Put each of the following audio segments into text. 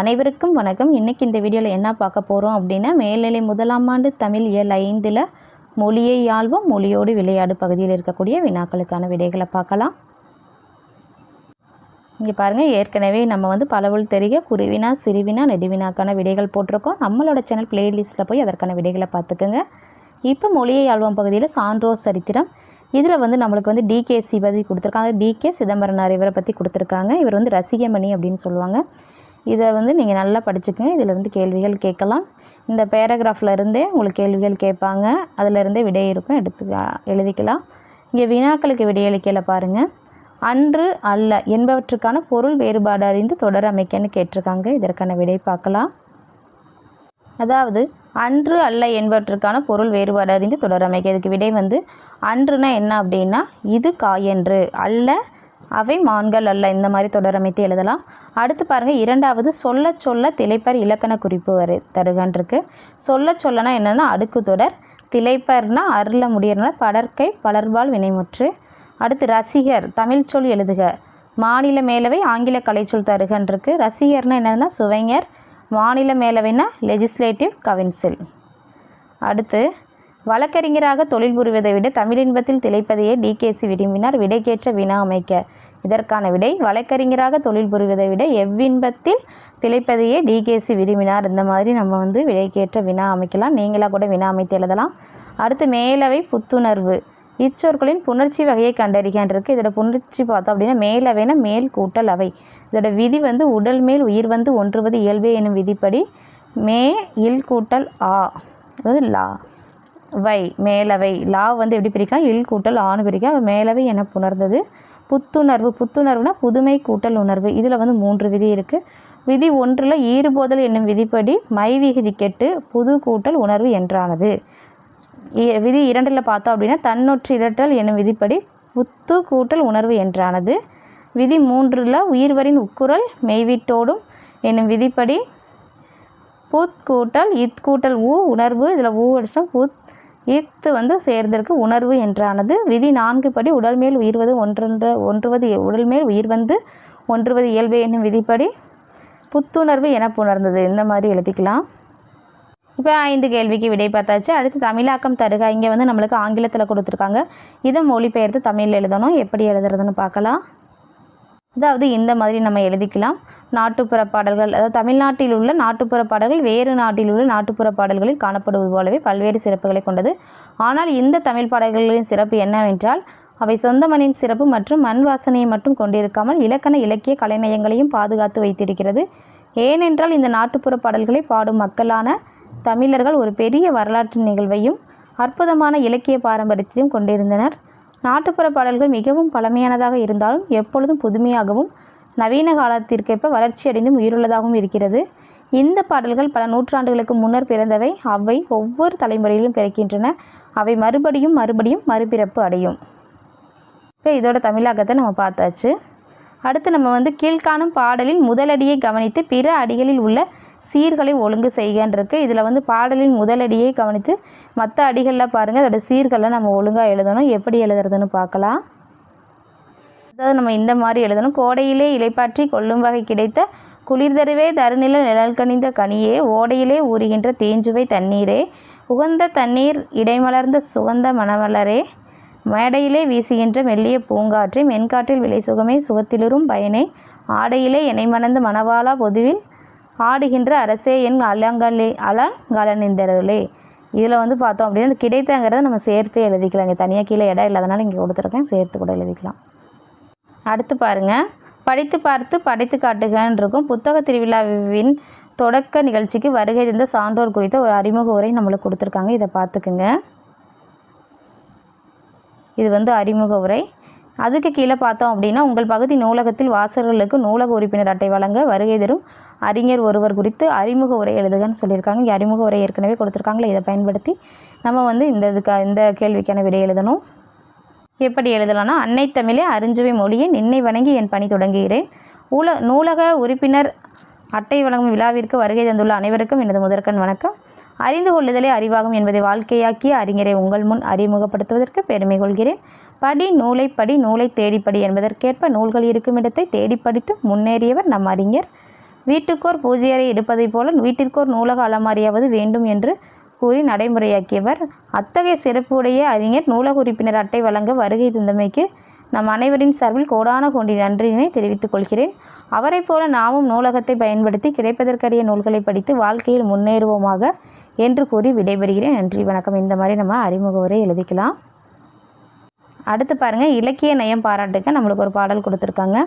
அனைவருக்கும் வணக்கம். இன்றைக்கி இந்த வீடியோவில் என்ன பார்க்க போகிறோம் அப்படின்னா மேல்நிலை முதலாம் ஆண்டு தமிழ் இயல் ஐந்தில் மொழியை ஆழ்வோம் மொழியோடு விளையாடு பகுதியில் இருக்கக்கூடிய வினாக்களுக்கான விடைகளை பார்க்கலாம். இங்கே பாருங்கள் ஏற்கனவே நம்ம வந்து பலவுள் தெரிய குருவினா சிறுவினா நெடுவினாக்கான விடைகள் போட்டிருக்கோம். நம்மளோட சேனல் பிளேலிஸ்ட்டில் போய் அதற்கான விடைகளை பார்த்துக்குங்க. இப்போ மொழியை ஆழ்வோம் பகுதியில் சான்றோர் சரித்திரம். இதில் வந்து நம்மளுக்கு வந்து டிகே சிவதி கொடுத்துருக்காங்க. டிகே சிதம்பரனார் இவரை பற்றி கொடுத்துருக்காங்க. இவர் வந்து ரசிகமணி அப்படின்னு சொல்லுவாங்க. இதை வந்து நீங்கள் நல்லா படிச்சுக்கங்க. இதில் இருந்து கேள்விகள் கேட்கலாம். இந்த பேராகிராஃபில் இருந்தே உங்களுக்கு கேள்விகள் கேட்பாங்க. அதிலிருந்தே விடை இருக்கும். எடுத்து எழுதிக்கலாம். இங்கே வினாக்களுக்கு விடையளிக்கல பாருங்கள் அன்று அல்ல என்பவற்றுக்கான பொருள் வேறுபாடு அறிந்து தொடர் அமைக்கன்னு கேட்டிருக்காங்க. இதற்கான விடை பார்க்கலாம். அதாவது அன்று அல்ல என்பவற்றுக்கான பொருள் வேறுபாடு அறிந்து தொடர் அமைக்க. இதுக்கு விடை வந்து அன்றுனா என்ன அப்படின்னா இது காயன்று. அல்ல அவை மான்கள் அல்ல. இந்த மாதிரி தொடரமைத்து எழுதலாம். அடுத்து பாருங்கள் இரண்டாவது சொல்ல சொல்ல திளைப்பர் இலக்கண குறிப்பு வரை தருகன்றிருக்கு சொல்ல சொல்லனா என்னென்னா அடுக்கு தொடர் திளைப்பர்னா அருள முடியறனால படற்கை பலர்பால் வினைமுற்று. அடுத்து ரசிகர் தமிழ் சொல் எழுதுக. மாநில மேலவை ஆங்கில கலைச்சொல் தருகன்றிருக்கு ரசிகர்னால் என்னதுன்னா சுவைஞர் மாநில மேலவைனா லெஜிஸ்லேட்டிவ் கவுன்சில் அடுத்து வழக்கறிஞராக தொழில் புரிவதை விட தமிழின்பத்தில் திளைப்பதையே டிகேசி விரும்பினார். விடைக்கேற்ற வினா அமைக்க. இதற்கான விடை வழக்கறிஞராக தொழில் புரிவதை விட எவ்வின்பத்தில் திளைப்பதையே டிகேசி விரும்பினார். இந்த மாதிரி நம்ம வந்து விடைக்கேற்ற வினா அமைக்கலாம். நீங்களாக கூட வினா அமைத்து எழுதலாம். அடுத்து மேலவை புத்துணர்வு. இச்சொற்களின் புணர்ச்சி வகையை கண்டறிகின்றிருக்கு இதோட புணர்ச்சி பார்த்தோம் அப்படின்னா மேலவைனா மேல் கூட்டல் அவை. இதோட விதி வந்து உடல் மேல் உயிர் வந்து ஒன்றுவது இயல்பே எனும் விதிப்படி மே இல் கூட்டல் ஆ. அதாவது லா. வை. மேலவை. லா வந்து எப்படி பிரிக்கலாம்? இல் கூட்டல் ஆணு பிரிக்கலாம். மேலவை என புணர்ந்தது. புத்துணர்வு புத்துணர்வுனா புதுமை கூட்டல் உணர்வு. இதில் வந்து மூன்று விதி இருக்குது விதி ஒன்றில் ஈறுபோதல் என்னும் விதிப்படி மை விகுதி கெட்டு புது கூட்டல் உணர்வு என்றானது. இ- விதி இரண்டில் பார்த்தோம் அப்படின்னா தன்னொற்று இரட்டல் என்னும் விதிப்படி புத்து கூட்டல் உணர்வு என்றானது. விதி மூன்றில் உயிர்வரின் உக்குரல் மெய்விட்டோடும் என்னும் விதிப்படி புத் கூட்டல் இத் கூட்டல் ஊ உணர்வு. இதில் ஊ வருஷம் புத் ஈர்த்து வந்து சேர்ந்திருக்கு உணர்வு என்றானது. விதி நான்கு படி உடல் மேல் உயிர்வது ஒன்றென்ற ஒன்றுவது உடல் மேல் உயிர் வந்து ஒன்றுவது இயல்பு என்னும் விதிப்படி புத்துணர்வு என புணர்ந்தது. இந்த மாதிரி எழுதிக்கலாம். இப்போ ஐந்து கேள்விக்கு விடை பார்த்தாச்சு. அடுத்து தமிழாக்கம் தருக. இங்கே வந்து நம்மளுக்கு ஆங்கிலத்தில் கொடுத்துருக்காங்க. இதை மொழிபெயர்த்து தமிழில் எழுதணும். எப்படி எழுதுறதுன்னு பார்க்கலாம். அதாவது இந்த மாதிரி நம்ம எழுதிக்கலாம். நாட்டுப்புற பாடல்கள் அதாவது தமிழ்நாட்டில் உள்ள நாட்டுப்புற பாடல்கள் வேறு நாட்டில் உள்ள நாட்டுப்புற பாடல்களில் காணப்படுவது போலவே பல்வேறு சிறப்புகளை கொண்டது. ஆனால் இந்த தமிழ் பாடல்களின் சிறப்பு என்னவென்றால் அவை சொந்த மண்ணின் சிறப்பு மற்றும் மண் வாசனையை மட்டும் கொண்டிருக்காமல் இலக்கண இலக்கிய கலைநயங்களையும் பாதுகாத்து வைத்திருக்கிறது. ஏனென்றால் இந்த நாட்டுப்புற பாடல்களை பாடும் மக்களான தமிழர்கள் ஒரு பெரிய வரலாற்று நிகழ்வையும் அற்புதமான இலக்கிய பாரம்பரியத்தையும் கொண்டிருந்தனர். நாட்டுப்புற பாடல்கள் மிகவும் பழமையானதாக இருந்தாலும் எப்பொழுதும் புதுமையாகவும் நவீன காலத்திற்கேற்ப வளர்ச்சியடைந்தும் உயிருள்ளதாகவும் இருக்கிறது. இந்த பாடல்கள் பல நூற்றாண்டுகளுக்கு முன்னர் பிறந்தவை. அவை ஒவ்வொரு தலைமுறையிலும் பிறக்கின்றன. அவை மறுபடியும் மறுபடியும் மறுபிறப்பு அடையும். இப்போ இதோட தமிழாக்கத்தை நம்ம பார்த்தாச்சு. அடுத்து நம்ம வந்து கீழ்காணும் பாடலின் முதலடியை கவனித்து பிற அடிகளில் உள்ள சீர்களை ஒழுங்கு செய்கின்றிருக்கு. இதில் வந்து பாடலின் முதலடியை கவனித்து மற்ற அடிகளில் பாருங்கள் அதோடய சீர்களை நம்ம ஒழுங்காக எழுதணும். எப்படி எழுதுறதுன்னு பார்க்கலாம். அதாவது நம்ம இந்த மாதிரி எழுதணும். கோடையிலே இலைப்பாற்றி கொள்ளும் வகை கிடைத்த குளிர்தருவே தருநில நிழல் கனிந்த கனியே ஓடையிலே ஊறுகின்ற தேஞ்சுவை தண்ணீரே உகந்த தண்ணீர் இடைமலர்ந்த சுகந்த மணமலரே மேடையிலே வீசுகின்ற மெல்லிய பூங்காற்றை மென்காற்றில் விலை சுகமே சுகத்திலுறும் பயனே ஆடையிலே இணைமணந்த மணவாளா பொதுவில் ஆடுகின்ற அரசே என் அலங்கலே அலங்கலனிந்தர்களே இதில் வந்து பார்த்தோம் அப்படின்னா கிடைத்தங்கிறத நம்ம சேர்த்து எழுதிக்கலாம் இங்கே தனியாக கீழே இடம் இல்லாதனால இங்கே கொடுத்துருக்கேன். சேர்த்து கூட எழுதிக்கலாம். அடுத்து பாருங்கள் படித்து பார்த்து படைத்து காட்டுகன்னு இருக்கும் புத்தக திருவிழாவின் தொடக்க நிகழ்ச்சிக்கு வருகை தந்த சான்றோர் குறித்த ஒரு அறிமுக உரை நம்மளுக்கு கொடுத்துருக்காங்க. இதை பார்த்துக்குங்க. இது வந்து அறிமுக உரை. அதுக்கு கீழே பார்த்தோம் அப்படின்னா உங்கள் பகுதி நூலகத்தில் வாசகர்களுக்கு நூலக உறுப்பினர் அட்டை வழங்க வருகை தரும் அறிஞர் ஒருவர் குறித்து அறிமுக உரை எழுதுகன்னு சொல்லியிருக்காங்க. இங்கே அறிமுக உரை ஏற்கனவே கொடுத்துருக்காங்களே இதை பயன்படுத்தி நம்ம வந்து இந்த இதுக்கு இந்த கேள்விக்கான விடை எழுதணும். எப்படி எழுதலாம்னா அன்னை தமிழே அருஞ்சுவை மொழியை நின்னை வணங்கி என் பணி தொடங்குகிறேன். ஊல நூலக உறுப்பினர் அட்டை வழங்கும் விழாவிற்கு வருகை தந்துள்ள அனைவருக்கும் எனது முதற்கண் வணக்கம். அறிந்து கொள்ளுதலே அறிவாகும் என்பதை வாழ்க்கையாக்கிய அறிஞரை உங்கள் முன் அறிமுகப்படுத்துவதற்கு பெருமை கொள்கிறேன். படி நூலை படி நூலை தேடிப்படி என்பதற்கேற்ப நூல்கள் இருக்கும் இடத்தை தேடிப்படித்து முன்னேறியவர் நம் அறிஞர். வீட்டுக்கோர் பூஜையறை இருப்பதைப் போல வீட்டிற்கோர் நூலக அலமாரியாவது வேண்டும் என்று கூறி நடைமுறையாக்கியவர். அத்தகைய சிறப்புடைய அறிஞர் நூலக உறுப்பினர் அட்டை வழங்க வருகை தந்தமைக்கு நம் அனைவரின் சார்பில் கோடான கொண்டி நன்றியினை தெரிவித்துக் கொள்கிறேன். அவரைப் போல நாமும் நூலகத்தை பயன்படுத்தி கிடைப்பதற்கரிய நூல்களை படித்து வாழ்க்கையில் முன்னேறுவோமாக என்று கூறி விடைபெறுகிறேன். நன்றி வணக்கம். இந்த மாதிரி நம்ம அறிமுக உரை எழுதிக்கலாம். அடுத்து பாருங்கள் இலக்கிய நயம் பாராட்டுக்க நம்மளுக்கு ஒரு பாடல் கொடுத்துருக்காங்க.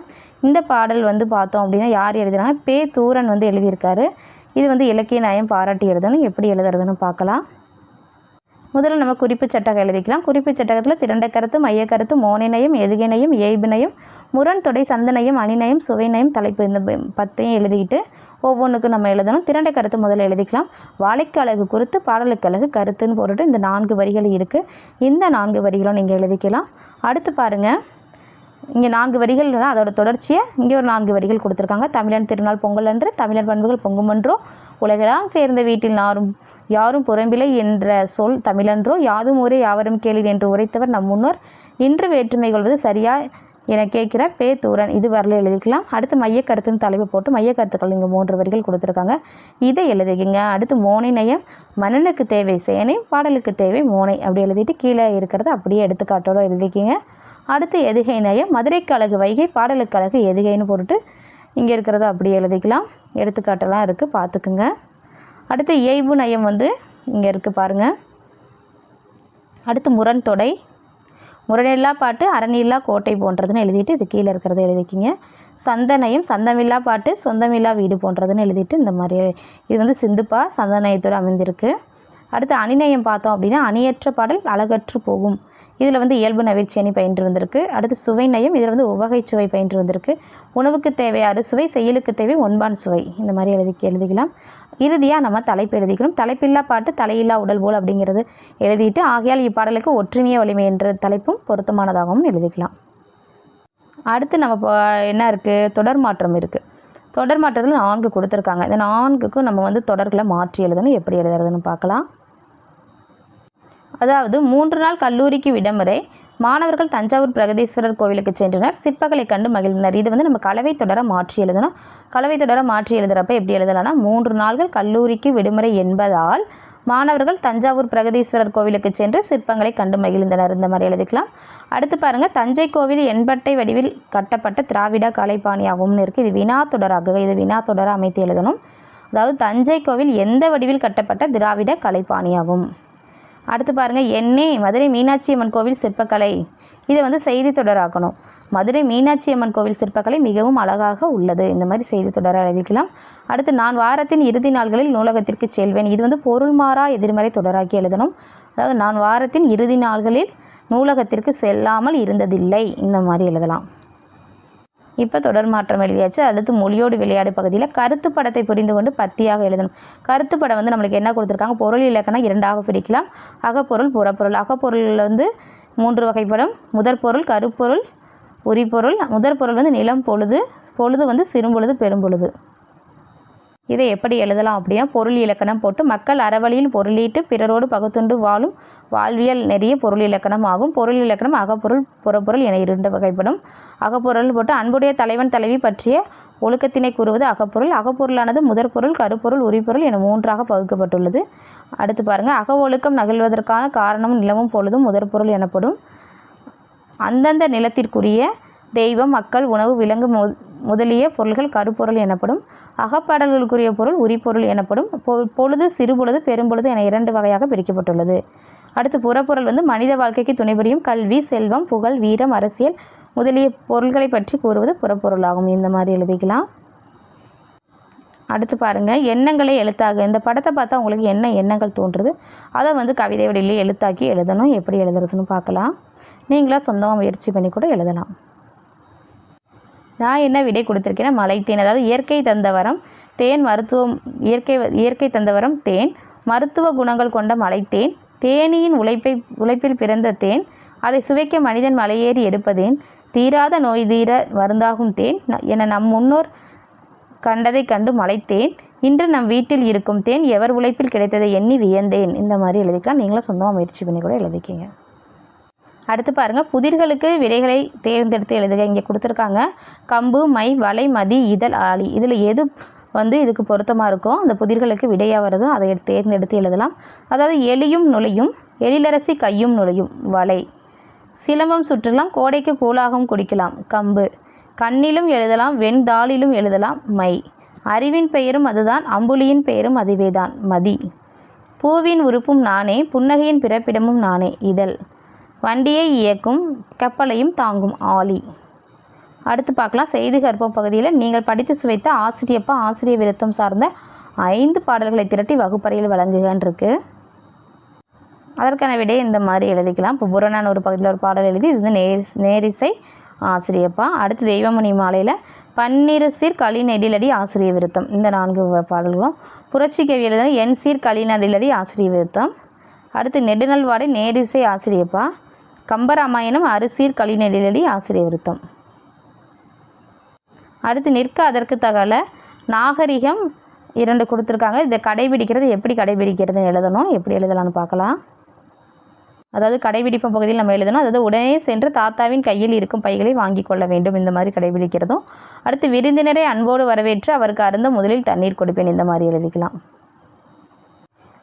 இந்த பாடல் வந்து பார்த்தோம் அப்படின்னா யார் எழுதுறாங்க பே தூரன் வந்து எழுதியிருக்காரு. இது வந்து இலக்கிய நயம் பாராட்டி எழுதணும் எப்படி எழுதுறதுன்னு பார்க்கலாம். முதல்ல நம்ம குறிப்பு சட்டகம் எழுதிக்கலாம். குறிப்பு சட்டகத்தில் திரண்ட கருத்து மைய கருத்து மோனினையும் எதுகினையும் ஏய்பினையும் முரண் தொடை சந்தனையும் அணிநயம் சுவைநயம் தலைப்பு இந்த பத்தையும் எழுதிக்கிட்டு ஒவ்வொன்றுக்கும் நம்ம எழுதணும். திரண்ட கருத்து முதல்ல எழுதிக்கலாம். வாழைக்கு அழகு குறித்து பாடலுக்கு அழகு கருத்துன்னு போட்டுட்டு இந்த நான்கு வரிகள் இருக்குது இந்த நான்கு வரிகளும் நீங்கள் எழுதிக்கலாம். அடுத்து பாருங்கள் இங்கே நான்கு வரிகள் அதோட தொடர்ச்சியை இங்கே ஒரு நான்கு வரிகள் கொடுத்துருக்காங்க. தமிழன் திருநாள் பொங்கல் அன்று தமிழர் பண்புகள் பொங்குமன்றோ உலகெல்லாம் சேர்ந்த வீட்டில் நாரும் யாரும் புறம்பிலை என்ற சொல் தமிழன்றோ யாதும் ஊரே யாவரும் கேளீர் என்று உரைத்தவர் நம் முன்னோர். இன்று வேற்றுமை கொள்வது சரியா என கேட்கிறார் பே தூரன் இது வரல எழுதிக்கலாம். அடுத்து மைய கருத்துன்னு தலைப்பு போட்டு மைய கருத்துக்கள் இங்கே மூன்று வரிகள் கொடுத்துருக்காங்க. இதை எழுதிக்கிங்க அடுத்து மோனை நயம் மன்னனுக்கு தேவை சேனை பாடலுக்கு தேவை மோனை. அப்படி எழுதிட்டு கீழே இருக்கிறத அப்படியே எடுத்துக்காட்டோட எழுதிக்கிங்க. அடுத்து எதுகை நயம் மதுரைக்கு அழகு வைகை பாடலுக்கு அழகு எதுகைன்னு போட்டுட்டு இங்கே இருக்கிறத அப்படியே எழுதிக்கலாம். எடுத்துக்காட்டெல்லாம் இருக்குது பார்த்துக்குங்க. அடுத்து இயைபு நயம் வந்து இங்கே இருக்குது பாருங்கள் அடுத்து முரண் தொடை. முரணில்லா பாட்டு அரணில்லா கோட்டை போன்றதுன்னு எழுதிட்டு இது கீழே இருக்கிறத எழுதிக்கிங்க. சந்தனையும் சந்தமில்லா பாட்டு சொந்தமில்லா வீடு போன்றதுன்னு எழுதிட்டு இந்த மாதிரி இது வந்து சிந்துப்பா சந்தநயத்தோடு அமைந்திருக்கு. அடுத்து அணிநயம் பார்த்தோம் அப்படின்னா அணியற்ற பாடல் அழகற்று போகும். இதில் வந்து இயல்பு நவிற்சி அணி பயின்று வந்திருக்கு. அடுத்து சுவை நயம் இதில் வந்து உவகை சுவை பயின்று வந்திருக்கு. உணவுக்கு தேவை அறுசுவை செயலுக்கு தேவை ஒன்பான் சுவை. இந்த மாதிரி எழுதி எழுதிக்கலாம். இறுதியாக நம்ம தலைப்பு எழுதிக்கணும். தலைப்பில்லா பாட்டு தலையில்லா உடல் போல் அப்படிங்கிறது எழுதிட்டு ஆகையால் இப்பாடலுக்கு ஒற்றுமைய வலிமை என்ற தலைப்பும் பொருத்தமானதாகவும் எழுதிக்கலாம். அடுத்து நம்ம இப்போ என்ன இருக்குது தொடர் மாற்றம் இருக்குது தொடர் மாற்றத்தில் நான்கு கொடுத்துருக்காங்க. இந்த நான்குக்கும் நம்ம வந்து தொடர்களை மாற்றி எழுதணும் எப்படி எழுதுறதுன்னு பார்க்கலாம். அதாவது மூன்று நாள் கல்லூரிக்கு விடுமுறை மாணவர்கள் தஞ்சாவூர் பிரகதீஸ்வரர் கோவிலுக்கு சென்றனர். சிற்பங்களை கண்டு மகிழ்ந்தனர். இது வந்து நம்ம கலவை தொடர மாற்றி எழுதணும். கலவை தொடர மாற்றி எழுதுகிறப்ப எப்படி எழுதலாம்னா மூன்று நாள்கள் கல்லூரிக்கு விடுமுறை என்பதால் மாணவர்கள் தஞ்சாவூர் பிரகதீஸ்வரர் கோவிலுக்கு சென்று சிற்பங்களை கண்டு மகிழ்ந்தனர். இந்த மாதிரி எழுதிக்கலாம். அடுத்து பாருங்க தஞ்சை கோவில் எண்பட்டை வடிவில் கட்டப்பட்ட திராவிட கலைப்பாணியாகும்னு இருக்குது இது வினா தொடராக இது வினா தொடர அமைத்து எழுதணும். அதாவது தஞ்சை கோவில் எந்த வடிவில் கட்டப்பட்ட திராவிட கலைப்பாணியாகும்? அடுத்து பாருங்கள் எண்ணே மதுரை மீனாட்சி அம்மன் கோவில் சிற்பக்கலை. இதை வந்து செய்தி தொடராக்கணும். மதுரை மீனாட்சி அம்மன் கோவில் சிற்பக்கலை மிகவும் அழகாக உள்ளது. இந்த மாதிரி செய்தி தொடர எழுதிக்கலாம். அடுத்து நான் வாரத்தின் இறுதி நாள்களில் நூலகத்திற்கு செல்வேன். இது வந்து பொருள் மாறா எதிர்மறை தொடராக்கி எழுதணும். அதாவது நான் வாரத்தின் இறுதி நாள்களில் நூலகத்திற்கு செல்லாமல் இருந்ததில்லை. இந்த மாதிரி எழுதலாம். இப்போ தொடர் மாற்றம் எழுதியாச்சு அடுத்து மொழியோடு விளையாடு பகுதியில் கருத்து படத்தை புரிந்து கொண்டு பத்தியாக எழுதணும். கருத்து படம் வந்து நம்மளுக்கு என்ன கொடுத்துருக்காங்க? பொருள் இலக்கணம் இரண்டாக பிரிக்கலாம். அகப்பொருள் புறப்பொருள். அகப்பொருளில் வந்து மூன்று வகைப்படும். முதற் பொருள் கருப்பொருள் உரிப்பொருள். முதற் பொருள் வந்து நிலம் பொழுது. பொழுது வந்து சிறும்பொழுது பெரும்பொழுது. இதை எப்படி எழுதலாம் அப்படின்னா பொருள் இலக்கணம் போட்டு மக்கள் அறவழியில் பொருளீட்டு பிறரோடு பகுத்துண்டு வாழும் வாழ்வியல் நெறிய பொருள் இலக்கணம் ஆகும். பொருள் இலக்கணம் அகப்பொருள் புறப்பொருள் என இரண்டு வகைப்படும். அகப்பொருள் போட்டு அன்புடைய தலைவன் தலைவி பற்றிய ஒழுக்கத்தினை கூறுவது அகப்பொருள். அகப்பொருளானது முதற்பொருள் கருப்பொருள் உரிபொருள் என மூன்றாக பகுக்கப்பட்டுள்ளது. அடுத்து பாருங்கள் அக ஒழுக்கம் நகழ்வதற்கான காரணமும் நிலவும் பொழுதும் முதற்பொருள் எனப்படும். அந்தந்த நிலத்திற்குரிய தெய்வம் மக்கள் உணவு விலங்கு மு- முதலிய பொருள்கள் கருப்பொருள் எனப்படும். அகப்பாடல்களுக்குரிய பொருள் உரிப்பொருள் எனப்படும் பொ- பொழுது சிறுபொழுது பெரும்பொழுது என இரண்டு வகையாக பிரிக்கப்பட்டுள்ளது. அடுத்து புறப்பொருள் வந்து மனித வாழ்க்கைக்கு துணைபுரியும் கல்வி செல்வம் புகழ் வீரம் அரசியல் முதலிய பொருள்களை பற்றி கூறுவது புறப்பொருளாகும். இந்த மாதிரி எழுதிக்கலாம். அடுத்து பாருங்கள் எண்ணங்களை எழுத்தாக. இந்த படத்தை பார்த்தா உங்களுக்கு என்ன எண்ணங்கள் தோன்றுது? அதை வந்து கவிதை வடியிலே எழுத்தாக்கி எழுதணும். எப்படி எழுதுறதுன்னு பார்க்கலாம். நீங்களாக சொந்தமாக முயற்சி பண்ணி கூட எழுதலாம். நான் என்ன விடை கொடுத்துருக்கேன்னா மலை தேன் அதாவது இயற்கை தந்த வரம் தேன் மருத்துவம் இயற்கை இயற்கை தந்த வரம் தேன் மருத்துவ குணங்கள் கொண்ட மலைத்தேன் தேனியின் உழைப்பை உழைப்பில் பிறந்த தேன் அதை சுவைக்க மனிதன் மலையேறி எடுப்பதேன் தீராத நோய் தீர மருந்தாகும் தேன் என நம் முன்னோர் கண்டதை கண்டு மலைத்தேன் இன்று நம் வீட்டில் இருக்கும் தேன் எவர் உழைப்பில் கிடைத்ததை எண்ணி வியந்தேன். இந்த மாதிரி எழுதிக்கலாம். நீங்களும் சொந்தமாக முயற்சி பண்ணி கூட எழுதிக்கிங்க. அடுத்து பாருங்கள் புதிர்களுக்கு விடைகளை தேர்ந்தெடுத்து எழுதுக. இங்கே கொடுத்துருக்காங்க கம்பு மை வலை மதி இதழ் ஆளி இதில் எது வந்து இதுக்கு பொருத்தமாக இருக்கும் அந்த புதிர்களுக்கு விடையாக வருதோ அதை தேர்ந்தெடுத்து எழுதலாம். அதாவது எலியும் நுழையும் எழிலரசி கையும் நுழையும் வலை. சிலம்பம் சுற்றலாம் கோடைக்கு கூழாகவும் குடிக்கலாம் கம்பு. கண்ணிலும் எழுதலாம் வெண்தாளிலும் எழுதலாம் மை. அறிவின் பெயரும் அதுதான் அம்புலியின் பெயரும் அதுவேதான் மதி. பூவின் உறுப்பும் நானே புன்னகையின் பிறப்பிடமும் நானே இதழ். வண்டியை இயக்கும் கப்பலையும் தாங்கும் ஆலி. அடுத்து பார்க்கலாம். செய்தி கற்பம் பகுதியில் நீங்கள் படித்து சுவைத்த ஆசிரியப்பா ஆசிரிய விருத்தம் சார்ந்த ஐந்து பாடல்களை திரட்டி வகுப்பறையில் வழங்குகன்றிருக்கு. அதற்கான விடையை இந்த மாதிரி எழுதிக்கலாம். இப்போ புறநான் ஒரு பகுதியில் ஒரு பாடல் எழுதி இது வந்து நேர் நேரிசை ஆசிரியப்பா. அடுத்து தெய்வமணி மாலையில் பன்னிரு சீர் களி நெடிலடி ஆசிரிய விருத்தம். இந்த நான்கு பாடல்களும் புரட்சி கவி எழுதின என் சீர் களி நெடிலடி ஆசிரிய விருத்தம். அடுத்து நெடுநல்வாடை நேரிசை ஆசிரியப்பா. கம்பராமாயணம் அரிசீர் களி நெடிலடி ஆசிரிய விருத்தம். அடுத்து நிற்க அதற்கு தகவல நாகரிகம் இரண்டு கொடுத்துருக்காங்க. இதை கடைபிடிக்கிறது எப்படி கடைபிடிக்கிறதுன்னு எழுதணும். எப்படி எழுதலாம்னு பார்க்கலாம். அதாவது கடைபிடிப்பு பகுதியில் நம்ம எழுதணும். அதாவது உடனே சென்று தாத்தாவின் கையில் இருக்கும் பைகளை வாங்கி கொள்ள வேண்டும். இந்த மாதிரி கடைபிடிக்கிறதும். அடுத்து விருந்தினரை அன்போடு வரவேற்று அவருக்கு அருந்த முதலில் தண்ணீர் கொடுப்பேன். இந்த மாதிரி எழுதிக்கலாம்.